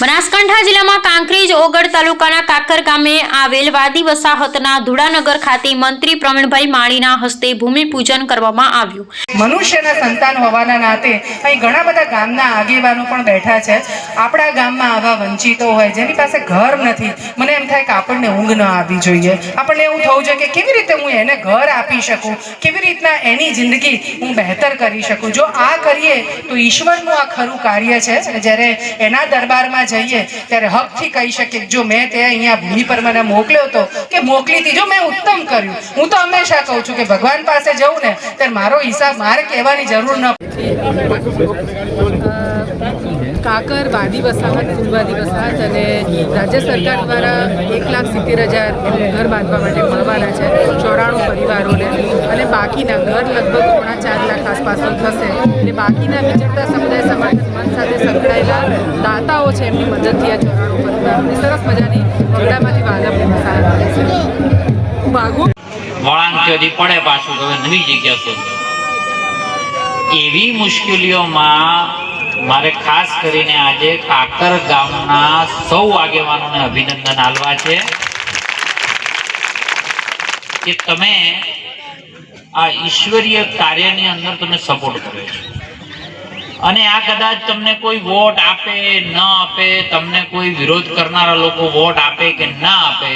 બનાસકાંઠા જિલ્લામાં કાંકરેજ ઓગળ તાલુકાના કાકર ગામે આવેલ વાદી વસાહતના ધુડાનગર ખાતે મંત્રી પ્રવીણભાઈ માળીના હસ્તે ભૂમિપૂજન કરવામાં આવ્યું. મનુષ્યના સંતાન હોવાના નાતે અહીં ઘણા બધા ગામના આગેવાનો પણ બેઠા છે. આપણા ગામમાં આવા વંચિતો હોય, જેની પાસે ઘર નથી, મને એમ થાય કે આપણને ઊંઘ ન આવવી જોઈએ. આપણને એવું થવું જોઈએ કે કેવી રીતે હું એને ઘર આપી શકું? કેવી રીતના એની જિંદગી હું બહેતર કરી શકું? જો આ કરીએ તો ઈશ્વરનું આ ખરું કાર્ય છે, જ્યારે એના દરબારમાં જઈએ, ત્યારે હકથી કહી શકીએ જો મેં તે અહીંયા ભૂમિ પર મને મોકલ્યો હતો કે મોકલી જો મેં ઉત્તમ કર્યું. હું તો હંમેશા કહું છું કે ભગવાન પાસે જવું ને, ત્યારે મારો હિસાબ, મારે કહેવાની જરૂર ન કાકર, વાદી વસાહત ફૂલવાદી વસાહત અને રાજ્ય સરકાર દ્વારા એક લાખ સિત્તેર હજાર ઘર બાંધવા માટે મળવાના છે ચોરાણું પરિવારોને. અને બાકીના ઘર લગભગ પોણા ચાર લાખ આસપાસનું થશે. અને બાકીના વિચરતા સમુદાય સમાજ દાતાઓ છે એમની મદદથી આ ચોરાણું ઉપર સરસ મજાની બગડામાંથી વાલમની વસાહત આવે છે. ભાગો વળાંકથી પડે પાછું હવે નવી જગ્યા શોધો. એવી મુશ્કેલીઓમાં મારે ખાસ કરીને આજે કાકર ગામના સૌ આગેવાનોને અભિનંદન આલવા છે. કે તમે આ ઈશ્વરીય કાર્યની અંદર તમે સપોર્ટ કર્યો છે. અને આ કદાચ તમને કોઈ વોટ આપે, ન આપે, તમને કોઈ વિરોધ કરનારા લોકો વોટ આપે કે ના આપે,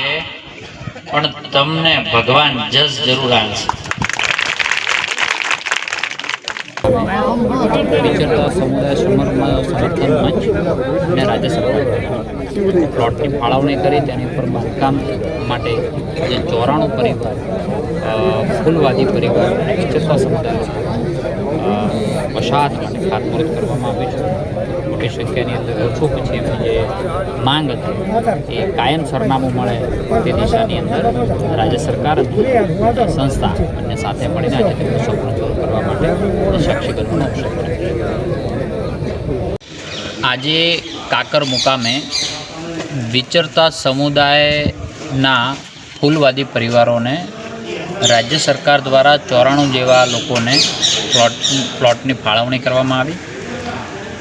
પણ તમને ભગવાન જસ જરૂર આવશે સમુદાય સમર્થ સમર્થન અને રાજ્ય સરકાર પ્લોટની ફાળવણી કરી, તેની ઉપર બાંધકામ માટે જે ચોરાણું પરિવાર ફૂલવાદી પરિવાર અને સમુદાય વસાહત માટે ખાતમુહૂર્ત કરવામાં આવ્યું છે. મોટી સંખ્યાની અંદર ઓછું પછી એમની જે માંગ હતી, એ કાયમ સરનામું મળે તે દિશાની અંદર રાજ્ય સરકાર અને સંસ્થા બંને સાથે મળીને આજે તેમનું સપનું કરવા માટે સાક્ષીગતનો અવસર આજે કાકર મુકામે વિચરતા સમુદાયના ફૂલવાદી પરિવારોને રાજ્ય સરકાર દ્વારા ચોરાણું જેવા લોકોને પ્લોટ, પ્લોટની ફાળવણી કરવામાં આવી.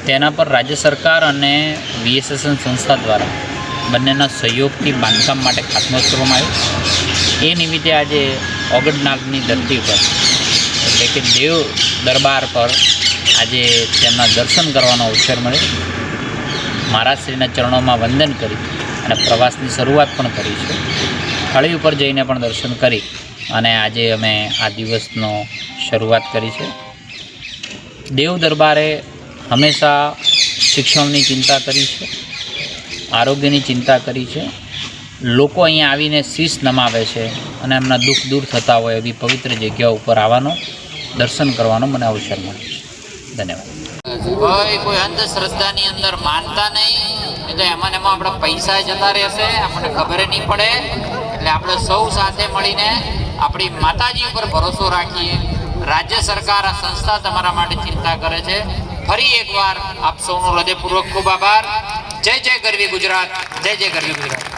તેના પર રાજ્ય સરકાર અને બીએસએસએન સંસ્થા દ્વારા બંનેના સહયોગથી બાંધકામ માટે ખાતમુહૂર્ત કરવામાં આવ્યું. એ નિમિત્તે આજે ઓગણનાગની ધરતી પર એટલે કે દેવ દરબાર પર આજે તેમના દર્શન કરવાનો અવસર મળ્યો. મહારાજશ્રીના ચરણોમાં વંદન કરી અને પ્રવાસની શરૂઆત પણ કરી છે. થળી ઉપર જઈને પણ દર્શન કરી. અને આજે અમે આ દિવસનો શરૂઆત કરી છે. દેવ દરબારે હંમેશા શિક્ષણની ચિંતા કરી છે, આરોગ્યની ચિંતા કરી છે. લોકો અહીંયા આવીને શીશ નમાવે છે અને એમના દુઃખ દૂર થતા હોય એવી પવિત્ર જગ્યા ઉપર આવવાનો, દર્શન કરવાનો મને અવસર મળે છે. ધન્યવાદ. કોઈ કોઈ અંધશ્રદ્ધાની અંદર માનતા નહીં, એટલે એમાં એમાં આપણા પૈસા જતા રહેશે, આપણને ખબર નહીં પડે. એટલે આપણે સૌ સાથે મળીને આપણી માતાજી ઉપર ભરોસો રાખીએ. રાજ્ય સરકાર આ સંસ્થા તમારા માટે ચિંતા કરે છે. ફરી એકવાર આપ સૌનો હૃદયપૂર્વક ખૂબ આભાર. જય જય ગરવી ગુજરાત. જય જય ગરવી ગુજરાત.